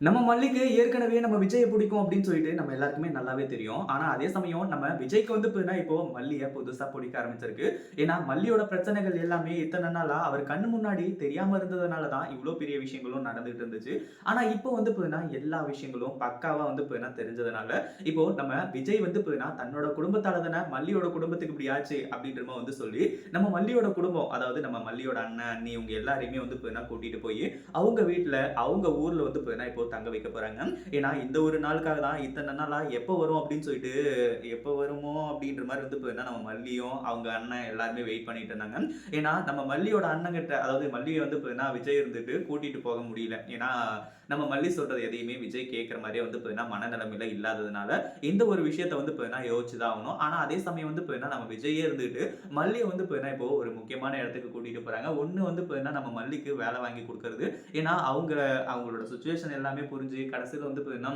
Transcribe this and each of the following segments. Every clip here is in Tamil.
நம்ம மல்லிக்கு ஏற்கனவே நம்ம விஜயை பிடிக்கும் அப்படின்னு சொல்லிட்டு நம்ம எல்லாருக்குமே நல்லாவே தெரியும். ஆனா, அதே சமயம் நம்ம விஜய்க்கு வந்து இப்போ மல்லிய புதுசா பிடிக்க ஆரம்பிச்சிருக்கு. ஏன்னா, மல்லியோட பிரச்சனைகள் எல்லாமே இத்தனை நாளா அவர் கண்ணு முன்னாடி தெரியாம இருந்ததுனால தான் இவ்வளோ பெரிய விஷயங்களும் நடந்துட்டு இருந்துச்சு. ஆனா, இப்போ வந்து பார்த்தீங்கன்னா, எல்லா விஷயங்களும் பக்காவா வந்து போதுனா தெரிஞ்சதுனால, இப்போ நம்ம விஜய் வந்து போதுனா தன்னோட குடும்பத்தால தானே மல்லியோட குடும்பத்துக்கு இப்படி ஆச்சு அப்படின்ற வந்து சொல்லி, நம்ம மல்லியோட குடும்பம் அதாவது நம்ம மல்லியோட அண்ணன், அண்ணி இவங்க எல்லாரையுமே வந்து போதுனா கூட்டிட்டு போய் அவங்க வீட்டுல அவங்க ஊர்ல வந்து போதுனா இப்போ தங்க வைக்க போறாங்க. ஏன்னா, இந்த ஒரு நாளுக்காக தான் இத்தனை நாளா எப்போ வரும் அப்படின்னு சொல்லிட்டு, எப்போ வருமோ அப்படின்ற மாதிரி வந்து பார்த்தீங்கன்னா, நம்ம மல்லியும், அவங்க அண்ணன் எல்லாருமே வெயிட் பண்ணிட்டு இருந்தாங்க. ஏன்னா, நம்ம மல்லியோட அண்ணங்கிட்ட அதாவது மல்லியை வந்து பார்த்தீங்கன்னா, விஜய் இருந்துட்டு கூட்டிட்டு போக முடியல. ஏன்னா, நம்ம மல்லி சொல்றது எதையுமே விஜய் கேட்குற மாதிரியே வந்து பார்த்தீங்கன்னா, மனநிலைமையில இல்லாததுனால, இந்த ஒரு விஷயத்த வந்து பார்த்தீங்கன்னா யோசிச்சு தான் ஆகணும். ஆனா, அதே சமயம் வந்து பார்த்தீங்கன்னா, நம்ம விஜயே இருந்துட்டு, மல்லி வந்து பார்த்தீங்கன்னா, இப்போ ஒரு முக்கியமான இடத்துக்கு கூட்டிட்டு போறாங்க. ஒன்னு வந்து பார்த்தீங்கன்னா, நம்ம மல்லிக்கு வேலை வாங்கி கொடுக்கறது ஏன்னா, அவங்க அவங்களோட சுச்சுவேஷன் எல்லாமே புரிஞ்சு கடைசியில் வந்து பார்த்தீங்கன்னா,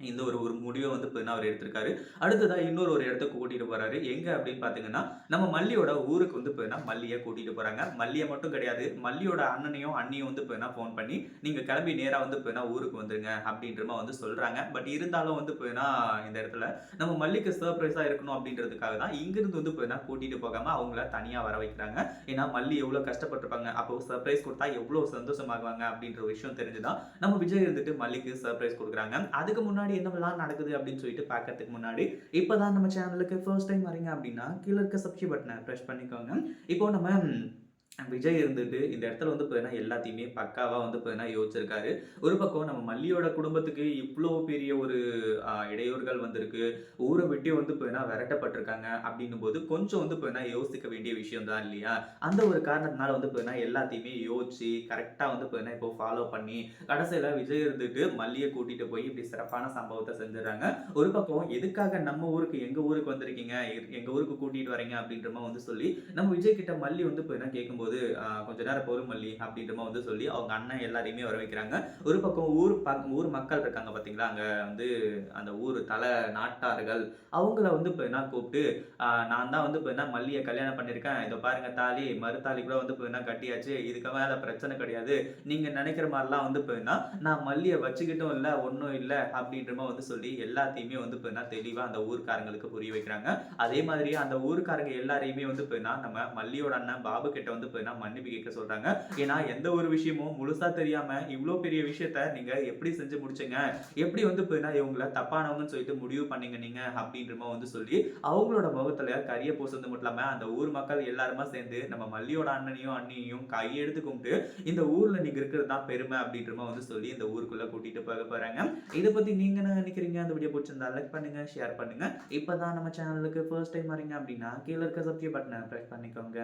இந்த ஒரு ஒரு முடிவை வந்து பார்த்தீங்கன்னா, அவர் எடுத்திருக்காரு. அடுத்ததாக இன்னொரு ஒரு இடத்துக்கு கூட்டிட்டு போறாரு. எங்க அப்படின்னு பார்த்தீங்கன்னா, நம்ம மல்லியோட ஊருக்கு வந்து பார்த்தீங்கன்னா, மல்லியை கூட்டிட்டு போறாங்க. மல்லியை மட்டும் கிடையாது, மல்லியோட அண்ணனையும், அண்ணியும் வந்து பார்த்தீங்கன்னா ஃபோன் பண்ணி, "நீங்க கிளம்பி நேரா வந்து பார்த்தீங்கன்னா ஊருக்கு வந்துருங்க" அப்படின்றமா வந்து சொல்றாங்க. பட் இருந்தாலும் வந்து பார்த்தீங்கன்னா, இந்த இடத்துல நம்ம மல்லிக்கு சர்ப்ரைஸா இருக்கணும் அப்படின்றதுக்காக தான் இங்கிருந்து வந்து பார்த்தீங்கன்னா கூட்டிட்டு போகாம அவங்கள தனியா வர வைக்கிறாங்க. ஏன்னா, மல்லி எவ்வளோ கஷ்டப்பட்டுருப்பாங்க. அப்போ சர்ப்ரைஸ் கொடுத்தா எவ்வளோ சந்தோஷமாகுவாங்க அப்படின்ற விஷயம் தெரிஞ்சு தான், நம்ம விஜய் இருந்துட்டு மல்லிக்கு சர்ப்ரைஸ் கொடுக்குறாங்க அதுக்கு முன்னாடி என்னவெல்லாம் நடக்குது அப்படின்னு சொல்லிட்டு பார்க்கறதுக்கு முன்னாடி, இப்போ தான் நம்ம சேனலுக்கு ஃபர்ஸ்ட் டைம் வரீங்க அப்படின்னா, கீழ இருக்க சப்ஸ்கிரைப் பட்டனை ப்ரெஸ் பண்ணிக்கோங்க. இப்போ நம்ம விஜய் இருந்துட்டு இந்த இடத்துல வந்து பார்த்தீங்கன்னா, எல்லாத்தையுமே பக்காவாக வந்து பார்த்தீங்கன்னா யோசிச்சிருக்காரு. ஒரு பக்கம் நம்ம மல்லியோட குடும்பத்துக்கு இவ்வளோ பெரிய ஒரு இடையூறுகள் வந்திருக்கு. ஊரை விட்டே வந்து பார்த்தீங்கன்னா அப்படின்னும் போது கொஞ்சம் வந்து பார்த்தீங்கன்னா யோசிக்க வேண்டிய விஷயம் தான் இல்லையா? அந்த ஒரு காரணத்தினால வந்து பார்த்தீங்கன்னா, எல்லாத்தையுமே யோசிச்சு கரெக்டாக வந்து பார்த்தீங்கன்னா, இப்போ ஃபாலோ பண்ணி, கடைசியில் விஜய் இருந்துட்டு மல்லியை கூட்டிகிட்டு போய் இப்படி சிறப்பான சம்பவத்தை செஞ்சுடுறாங்க. ஒரு பக்கம் எதுக்காக நம்ம ஊருக்கு எங்கள் ஊருக்கு வந்திருக்கீங்க? எங்கள் ஊருக்கு கூட்டிகிட்டு வரீங்க அப்படின்ற வந்து சொல்லி, நம்ம விஜய் கிட்ட மல்லி வந்து பார்த்தீங்கன்னா கேட்கும்போது, "கொஞ்ச நேரம் பொறுமல்லி மல்லி" வந்து சொல்லி, அவங்க அண்ணன் எல்லாரையுமே வர வைக்கிறாங்க. ஒரு பக்கம் ஊர் ப ஊர் மக்கள் இருக்காங்க பார்த்தீங்களா? அங்க வந்து அந்த ஊர் தலை நாட்டார்கள், அவங்கள வந்து இப்போ என்ன கூப்பிட்டு, நான் தான் வந்து இப்போ என்ன மல்லிய கல்யாணம் பண்ணியிருக்கேன். இதை பாருங்க தாலி, மறுத்தாலி கூட வந்து இப்போ என்ன கட்டியாச்சு. இதுக்கு மேல பிரச்சனை கிடையாது. நீங்க நினைக்கிற மாதிரிலாம் வந்து பார்த்தீங்கன்னா, நான் மல்லியை வச்சுக்கிட்டும் இல்ல, ஒன்றும் இல்லை அப்படின்றமா வந்து சொல்லி, எல்லாத்தையுமே வந்து இப்போ என்ன தெளிவா அந்த ஊர்க்காரங்களுக்கு புரிய வைக்கிறாங்க. அதே மாதிரியே அந்த ஊர்க்காரங்க எல்லாரையுமே வந்து பார்த்தீங்கன்னா, நம்ம மல்லியோட அண்ணன் பாபு கிட்ட வந்து பார்த்தீங்கன்னா மன்னிப்பு கேட்க சொல்றாங்க. ஏன்னா, எந்த ஒரு விஷயமும் முழுசா தெரியாம இவ்ளோ பெரிய விஷயத்த நீங்க எப்படி செஞ்சு முடிச்சீங்க? எப்படி வந்து பார்த்தீங்கன்னா, இவங்கள தப்பானவங்கன்னு சொல்லிட்டு முடிவு பண்ணீங்க நீங்க? அப்படின்றமா வந்து சொல்லி, அவங்களோட முகத்துல கரிய பூசந்து மட்டும் இல்லாம, அந்த ஊர் மக்கள் எல்லாருமா சேர்ந்து நம்ம மல்லியோட அண்ணனையும், அண்ணியையும் கையெடுத்து கும்பிட்டு, இந்த ஊர்ல நீங்க இருக்கிறது தான் பெருமை அப்படின்றமா வந்து சொல்லி, இந்த ஊருக்குள்ள கூட்டிட்டு போக போறாங்க. இதை பத்தி நீங்க என்ன நினைக்கிறீங்க? அந்த வீடியோ பிடிச்சிருந்தா லைக் பண்ணுங்க, ஷேர் பண்ணுங்க. இப்பதான் நம்ம சேனலுக்கு ஃபர்ஸ்ட் டைம் வரீங்க அப்படின்னா, கீழ இருக்க சப்ஸ்கிரைப் பட்டனை ப்ரெஸ் பண்ணிக்கோங்க.